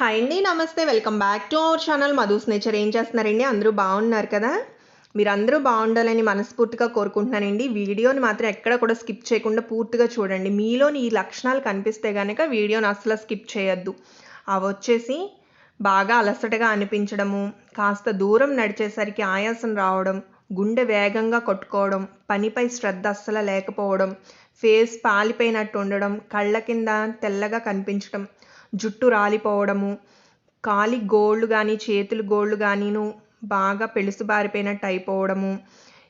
Hi అండి నమస్తే. Welcome back to our channel Madhu's nature ఏం చేస్తున్నారండి? అందరూ బాగున్నారు కదా? మీరందరూ బాగుండాలని మనస్ఫూర్తిగా కోరుకుంటున్నానండి. వీడియోని మాత్రం ఎక్కడ కూడా స్కిప్ చేయకుండా పూర్తిగా చూడండి. మీలోని ఈ లక్షణాలు కనిపిస్తే కనుక వీడియోని అసలు స్కిప్ చేయొద్దు. అవి వచ్చేసి బాగా అలసటగా అనిపించడము కాస్త దూరం నడిచేసరికి ఆయాసం రావడం గుండె వేగంగా కొట్టుకోవడం పనిపై శ్రద్ధ అస్సలు లేకపోవడం ఫేస్ పాలిపోయినట్టు ఉండడం కళ్ళ కింద తెల్లగా కనిపించడం జుట్టు రాలిపోవడము కాలి గోళ్ళు కానీ చేతులు గోళ్ళు కానీను బాగా పెళుసుబారిపోయినట్టు అయిపోవడము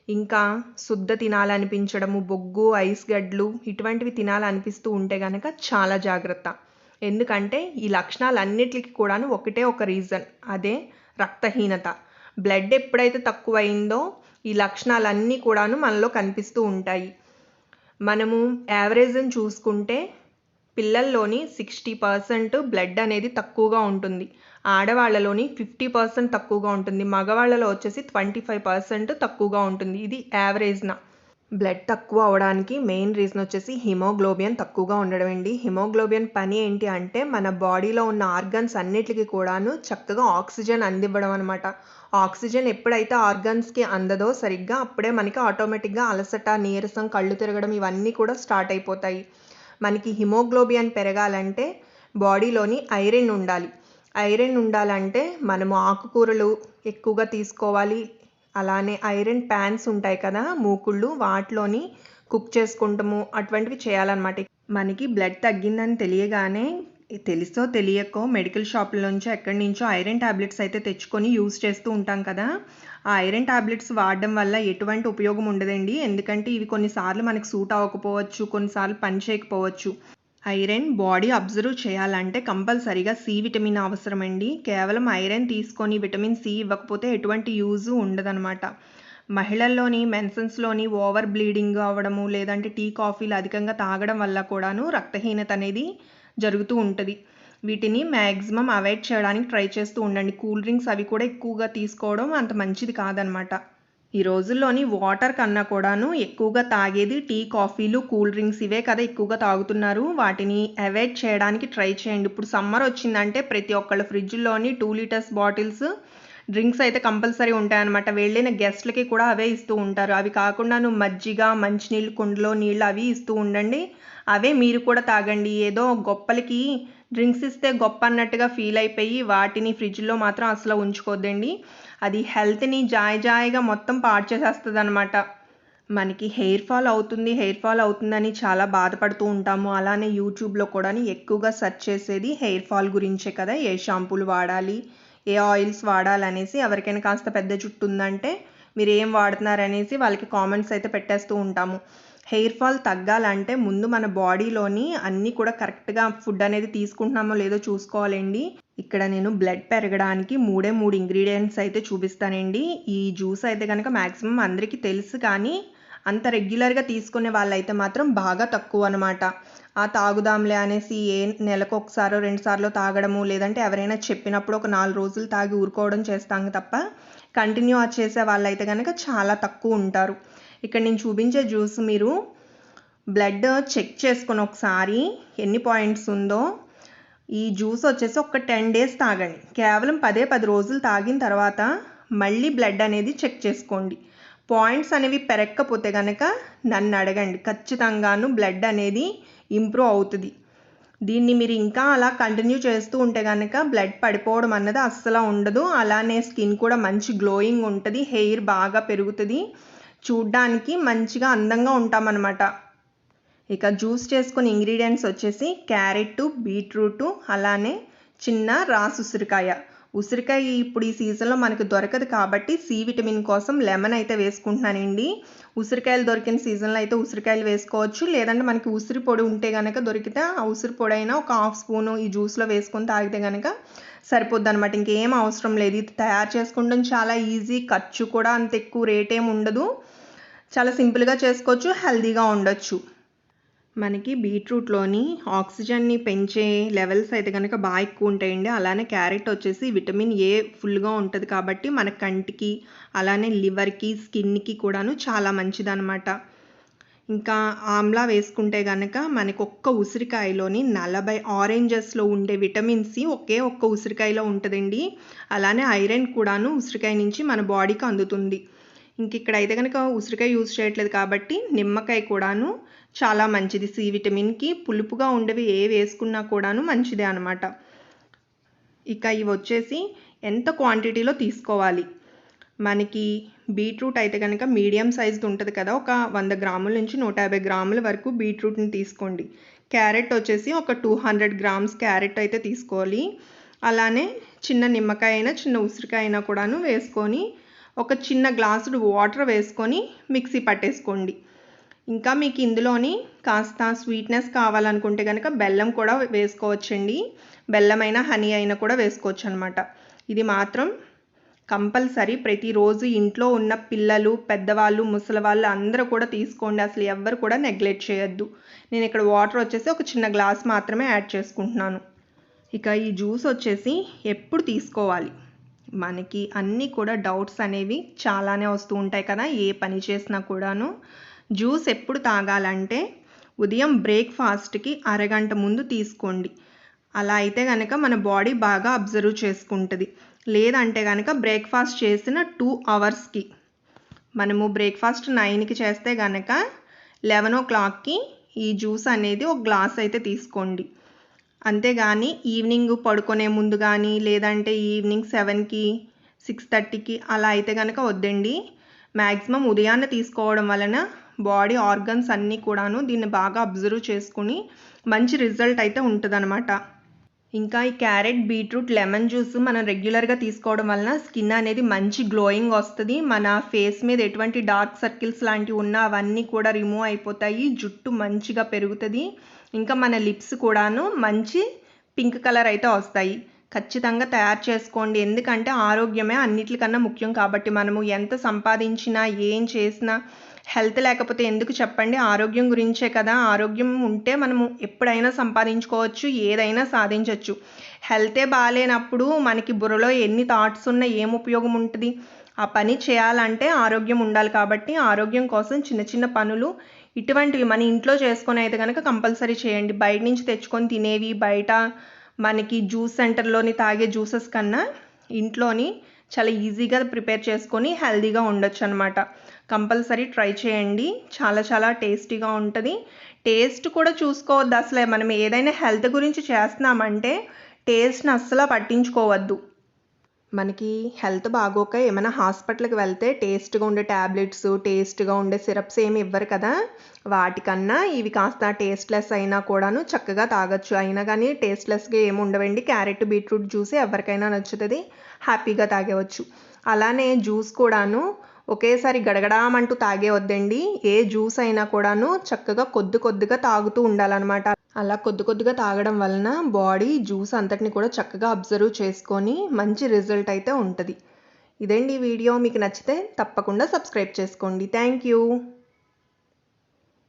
ఇంకా శుద్ధ తినాలనిపించడము బొగ్గు ఐస్ గడ్లు ఇటువంటివి తినాలనిపిస్తూ ఉంటే కనుక చాలా జాగ్రత్త. ఎందుకంటే ఈ లక్షణాలన్నిటికీ కూడాను ఒకటే ఒక రీజన్ అదే రక్తహీనత. బ్లడ్ ఎప్పుడైతే తక్కువైందో ఈ లక్షణాలన్నీ కూడాను మనలో కనిపిస్తూ ఉంటాయి. మనము యావరేజ్ని చూసుకుంటే పిల్లల్లోని సిక్స్టీ పర్సెంట్ బ్లడ్ అనేది తక్కువగా ఉంటుంది. ఆడవాళ్ళలోని ఫిఫ్టీ పర్సెంట్ తక్కువగా ఉంటుంది. మగవాళ్ళలో వచ్చేసి ట్వంటీ ఫైవ్ పర్సెంట్ తక్కువగా ఉంటుంది. ఇది యావరేజ్న. బ్లడ్ తక్కువ అవడానికి మెయిన్ రీజన్ వచ్చేసి హిమోగ్లోబియన్ తక్కువగా ఉండడం అండి. హిమోగ్లోబియన్ పని ఏంటి అంటే మన బాడీలో ఉన్న ఆర్గన్స్ అన్నిటికీ కూడాను చక్కగా ఆక్సిజన్ అందివ్వడం అనమాట ఆక్సిజన్ ఎప్పుడైతే ఆర్గన్స్కి అందదో సరిగ్గా అప్పుడే మనకి ఆటోమేటిక్గా అలసట నీరసం కళ్ళు తిరగడం ఇవన్నీ కూడా స్టార్ట్ అయిపోతాయి. మనకి హిమోగ్లోబియన్ పెరగాలంటే బాడీలోని ఐరన్ ఉండాలి. ఐరన్ ఉండాలంటే మనము ఆకుకూరలు ఎక్కువగా తీసుకోవాలి. అలానే ఐరన్ ప్యాన్స్ ఉంటాయి కదా మూకుళ్ళు వాటిలోని కుక్ చేసుకుంటాము అటువంటివి చేయాలన్నమాట. మనకి బ్లడ్ తగ్గిందని తెలియగానే తెలుసో తెలియకో మెడికల్ షాపుల నుంచి ఎక్కడి నుంచో ఐరన్ ట్యాబ్లెట్స్ అయితే తెచ్చుకొని యూస్ చేస్తూ ఉంటాం కదా. ఆ ఐరన్ ట్యాబ్లెట్స్ వాడడం వల్ల ఎటువంటి ఉపయోగం ఉండదండి. ఎందుకంటే ఇవి కొన్నిసార్లు మనకు సూట్ అవ్వకపోవచ్చు కొన్నిసార్లు పని చేయకపోవచ్చు. ఐరన్ బాడీ అబ్జర్వ్ చేయాలంటే కంపల్సరీగా సి విటమిన్ అవసరమండి. కేవలం ఐరన్ తీసుకొని విటమిన్ సి ఇవ్వకపోతే ఎటువంటి యూజ్ ఉండదన్నమాట. మహిళల్లోని మెన్సన్స్లోని ఓవర్ బ్లీడింగ్ అవ్వడము లేదంటే టీ కాఫీలు అధికంగా తాగడం వల్ల కూడాను రక్తహీనత అనేది జరుగుతూ ఉంటుంది. వీటిని మ్యాక్సిమం అవాయిడ్ చేయడానికి ట్రై చేస్తూ ఉండండి. కూల్ డ్రింక్స్ అవి కూడా ఎక్కువగా తీసుకోవడం అంత మంచిది కాదనమాట. ఈ రోజుల్లోని వాటర్ కన్నా కూడాను ఎక్కువగా తాగేది టీ కాఫీలు కూల్ డ్రింక్స్ ఇవే కదా ఎక్కువగా తాగుతున్నారు. వాటిని అవాయిడ్ చేయడానికి ట్రై చేయండి. ఇప్పుడు సమ్మర్ వచ్చిందంటే ప్రతి ఒక్కళ్ళ ఫ్రిడ్జ్లోని టూ లీటర్స్ బాటిల్స్ డ్రింక్స్ అయితే కంపల్సరీ ఉంటాయన్నమాట. వెళ్ళిన గెస్ట్లకి కూడా అవే ఇస్తూ ఉంటారు. అవి కాకుండా నువ్వు మజ్జిగ మంచినీళ్ళు కుండలో నీళ్ళు అవి ఇస్తూ ఉండండి. అవే మీరు కూడా తాగండి. ఏదో గొప్పలకి డ్రింక్స్ ఇస్తే గొప్ప అన్నట్టుగా ఫీల్ అయిపోయి వాటిని ఫ్రిడ్జ్లో మాత్రం అసలు ఉంచుకోద్దండి. అది హెల్త్ని జాయ్ జాయిగా మొత్తం పాడు చేసేస్తుంది అనమాట మనకి హెయిర్ ఫాల్ అవుతుంది హెయిర్ ఫాల్ అవుతుందని చాలా బాధపడుతూ ఉంటాము. అలానే యూట్యూబ్లో కూడా ఎక్కువగా సెర్చ్ చేసేది హెయిర్ ఫాల్ గురించే కదా. ఏ షాంపూలు వాడాలి ఏ ఆయిల్స్ వాడాలనేసి ఎవరికైనా కాస్త పెద్ద జుట్టు ఉందంటే మీరు ఏం వాడుతున్నారనేసి వాళ్ళకి కామెంట్స్ అయితే పెట్టేస్తూ ఉంటాము. హెయిర్ ఫాల్ తగ్గాలంటే ముందు మన బాడీలోని అన్నీ కూడా కరెక్ట్గా ఫుడ్ అనేది తీసుకుంటున్నామో లేదో చూసుకోవాలండి. ఇక్కడ నేను బ్లడ్ పెరగడానికి మూడే మూడు ఇంగ్రీడియంట్స్ అయితే చూపిస్తానండి. ఈ జ్యూస్ అయితే కనుక మ్యాక్సిమం అందరికీ తెలుసు కానీ అంత రెగ్యులర్గా తీసుకునే వాళ్ళైతే మాత్రం బాగా తక్కువ అనమాట ఆ తాగుదాంలే అనేసి ఏ నెలకు ఒకసారో రెండు సార్లు తాగడము లేదంటే ఎవరైనా చెప్పినప్పుడు ఒక నాలుగు రోజులు తాగి ఊరుకోవడం చేస్తాం తప్ప కంటిన్యూ చేసే వాళ్ళైతే కనుక చాలా తక్కువ ఉంటారు. ఇక్కడ నేను చూపించే జ్యూస్ మీరు బ్లడ్ చెక్ చేసుకుని ఒకసారి ఎన్ని పాయింట్స్ ఉందో ఈ జ్యూస్ వచ్చేసి ఒక టెన్ డేస్ తాగండి. కేవలం పదే పది రోజులు తాగిన తర్వాత మళ్ళీ బ్లడ్ అనేది చెక్ చేసుకోండి. పాయింట్స్ అనేవి పెరగకపోతే కనుక నన్ను అడగండి. ఖచ్చితంగాను బ్లడ్ అనేది ఇంప్రూవ్ అవుతుంది. దీన్ని మీరు ఇంకా అలా కంటిన్యూ చేస్తూ ఉంటే కనుక బ్లడ్ పడిపోవడం అన్నది అస్సలు ఉండదు. అలానే స్కిన్ కూడా మంచి గ్లోయింగ్ ఉంటుంది. హెయిర్ బాగా పెరుగుతుంది. చూడ్డానికి మంచిగా అందంగా ఉంటామన్నమాట. ఇక జ్యూస్ చేసుకునే ఇంగ్రీడియంట్స్ వచ్చేసి క్యారెట్ బీట్రూటు అలానే చిన్న రాస్ ఉసిరికాయ ఇప్పుడు ఈ సీజన్లో మనకు దొరకదు కాబట్టి సి విటమిన్ కోసం లెమన్ అయితే వేసుకుంటున్నానండి. ఉసిరికాయలు దొరికిన సీజన్లో అయితే ఉసిరికాయలు వేసుకోవచ్చు. లేదంటే మనకి ఉసిరి పొడి ఉంటే కనుక దొరికితే ఆ ఉసిరి పొడి అయినా ఒక హాఫ్ స్పూను ఈ జ్యూస్లో వేసుకొని తాగితే కనుక సరిపోద్ది అనమాట ఇంకేం అవసరం లేదు. ఇది తయారు చేసుకోవడం చాలా ఈజీ. ఖర్చు కూడా అంత ఎక్కువ రేట్ ఏమి ఉండదు. చాలా సింపుల్గా చేసుకోవచ్చు. హెల్దీగా ఉండొచ్చు. మనకి బీట్రూట్లోని ఆక్సిజన్ని పెంచే లెవెల్స్ అయితే కనుక బాగా ఎక్కువ ఉంటాయండి. అలానే క్యారెట్ వచ్చేసి విటమిన్ ఏ ఫుల్గా ఉంటుంది కాబట్టి మన కంటికి అలానే లివర్కి స్కిన్కి కూడాను చాలా మంచిదన్నమాట. ఇంకా ఆమ్లా వేసుకుంటే కనుక మనకు ఒక్క ఉసిరికాయలోని నలభై ఆరెంజెస్లో ఉండే విటమిన్ సి ఒకే ఒక్క ఉసిరికాయలో ఉంటుందండి. అలానే ఐరన్ కూడాను ఉసిరికాయ నుంచి మన బాడీకి అందుతుంది. ఇంక ఇక్కడ అయితే కనుక ఉసిరికాయ యూజ్ చేయట్లేదు కాబట్టి నిమ్మకాయ కూడాను చాలా మంచిది. సి విటమిన్కి పులుపుగా ఉండేవి ఏ వేసుకున్నా కూడాను మంచిదే అనమాట ఇక ఇవి వచ్చేసి ఎంత క్వాంటిటీలో తీసుకోవాలి? మనకి బీట్రూట్ అయితే కనుక మీడియం సైజ్ది ఉంటుంది కదా ఒక వంద గ్రాముల నుంచి నూట యాభై గ్రాముల వరకు బీట్రూట్ని తీసుకోండి. క్యారెట్ వచ్చేసి ఒక టూ హండ్రెడ్ గ్రామ్స్ క్యారెట్ అయితే తీసుకోవాలి. అలానే చిన్న నిమ్మకాయ అయినా చిన్న ఉసిరికాయ అయినా కూడాను వేసుకొని ఒక చిన్న గ్లాసుడు వాటర్ వేసుకొని మిక్సీ పట్టేసుకోండి. ఇంకా మీకు ఇందులోని కాస్త స్వీట్నెస్ కావాలనుకుంటే కనుక బెల్లం కూడా వేసుకోవచ్చండి. బెల్లం అయినా హనీ అయినా కూడా వేసుకోవచ్చు అనమాట ఇది మాత్రం కంపల్సరీ ప్రతిరోజు ఇంట్లో ఉన్న పిల్లలు పెద్దవాళ్ళు ముసలి వాళ్ళు అందరూ కూడా తీసుకోండి. అసలు ఎవ్వరు కూడా నెగ్లెక్ట్ చేయొద్దు. నేను ఇక్కడ వాటర్ వచ్చేసి ఒక చిన్న గ్లాస్ మాత్రమే యాడ్ చేసుకుంటున్నాను. ఇక ఈ జ్యూస్ వచ్చేసి ఎప్పుడు తీసుకోవాలి? మనకి అన్నీ కూడా డౌట్స్ అనేవి చాలానే వస్తూ ఉంటాయి కదా ఏ పని చేసినా కూడాను. జ్యూస్ ఎప్పుడు తాగాలంటే ఉదయం బ్రేక్ఫాస్ట్కి అరగంట ముందు తీసుకోండి. అలా అయితే కనుక మన బాడీ బాగా అబ్జర్వ్ చేసుకుంటుంది. లేదంటే కనుక బ్రేక్ఫాస్ట్ చేసిన టూ అవర్స్కి. మనము బ్రేక్ఫాస్ట్ నైన్కి చేస్తే కనుక లెవెన్ ఓ క్లాక్కి ఈ జ్యూస్ అనేది ఒక గ్లాస్ అయితే తీసుకోండి. అంతేగాని ఈవినింగ్ పడుకునే ముందు కానీ లేదంటే ఈవినింగ్ సెవెన్కి సిక్స్ థర్టీకి అలా అయితే కనుక వద్దండి. మ్యాక్సిమం ఉదయాన్నే తీసుకోవడం వలన బాడీ ఆర్గన్స్ అన్నీ కూడాను దీన్ని బాగా అబ్జర్వ్ చేసుకుని మంచి రిజల్ట్ అయితే ఉంటుందన్నమాట. ఇంకా ఈ క్యారెట్ బీట్రూట్ లెమన్ జ్యూస్ మనం రెగ్యులర్గా తీసుకోవడం వలన స్కిన్ అనేది మంచి గ్లోయింగ్ వస్తుంది. మన ఫేస్ మీద ఎటువంటి డార్క్ సర్కిల్స్ లాంటివి ఉన్నా అవన్నీ కూడా రిమూవ్ అయిపోతాయి. జుట్టు మంచిగా పెరుగుతుంది. ఇంకా మన లిప్స్ కూడాను మంచి పింక్ కలర్ అయితే వస్తాయి. ఖచ్చితంగా తయారు చేసుకోండి. ఎందుకంటే ఆరోగ్యమే అన్నిటికన్నా ముఖ్యం కాబట్టి మనము ఎంత సంపాదించినా ఏం చేసినా హెల్త్ లేకపోతే ఎందుకు చెప్పండి? ఆరోగ్యం గురించే కదా. ఆరోగ్యం ఉంటే మనము ఎప్పుడైనా సంపాదించుకోవచ్చు ఏదైనా సాధించవచ్చు హెల్తే బాగాలేనప్పుడు మనకి బుర్రలో ఎన్ని థాట్స్ ఉన్నా ఏం ఉపయోగం ఉంటుంది? ఆ పని చేయాలంటే ఆరోగ్యం ఉండాలి కాబట్టి ఆరోగ్యం కోసం చిన్న చిన్న పనులు ఇటువంటివి మన ఇంట్లో చేసుకొని అయితే కనుక కంపల్సరీ చేయండి. బయట నుంచి తెచ్చుకొని తినేవి బయట మనకి జ్యూస్ సెంటర్లోని తాగే జ్యూసెస్ కన్నా ఇంట్లోని చాలా ఈజీగా ప్రిపేర్ చేసుకొని హెల్దీగా ఉండొచ్చు అనమాట కంపల్సరీ ట్రై చేయండి. చాలా చాలా టేస్టీగా ఉంటుంది. టేస్ట్ కూడా చూసుకోవద్దు అసలే. మనం ఏదైనా హెల్త్ గురించి చేస్తున్నామంటే టేస్ట్ని అస్సలు పట్టించుకోవద్దు. మనకి హెల్త్ బాగోక ఏమైనా హాస్పిటల్కి వెళ్తే టేస్ట్గా ఉండే ట్యాబ్లెట్స్ టేస్ట్గా ఉండే సిరప్స్ ఏమి ఇవ్వరు కదా. వాటికన్నా ఇవి కాస్త టేస్ట్లెస్ అయినా కూడాను చక్కగా తాగొచ్చు. అయినా కానీ టేస్ట్లెస్గా ఏమి ఉండవండి. క్యారెట్ బీట్రూట్ జ్యూస్ ఎవరికైనా నచ్చుతుంది. హ్యాపీగా తాగేవచ్చు. అలానే జ్యూస్ కూడాను ఒకేసారి గడగడామంటూ తాగే వద్దండి. ఏ జ్యూస్ అయినా కూడాను చక్కగా కొద్ది కొద్దిగా తాగుతూ ఉండాలన్నమాట. అలా కొద్ది కొద్దిగా తాగడం వలన బాడీ జ్యూస్ అంతటిని కూడా చక్కగా అబ్జర్వ్ చేసుకొని మంచి రిజల్ట్ అయితే ఉంటుంది. ఇదండి ఈ వీడియో. మీకు నచ్చితే తప్పకుండా సబ్స్క్రైబ్ చేసుకోండి. Thank you.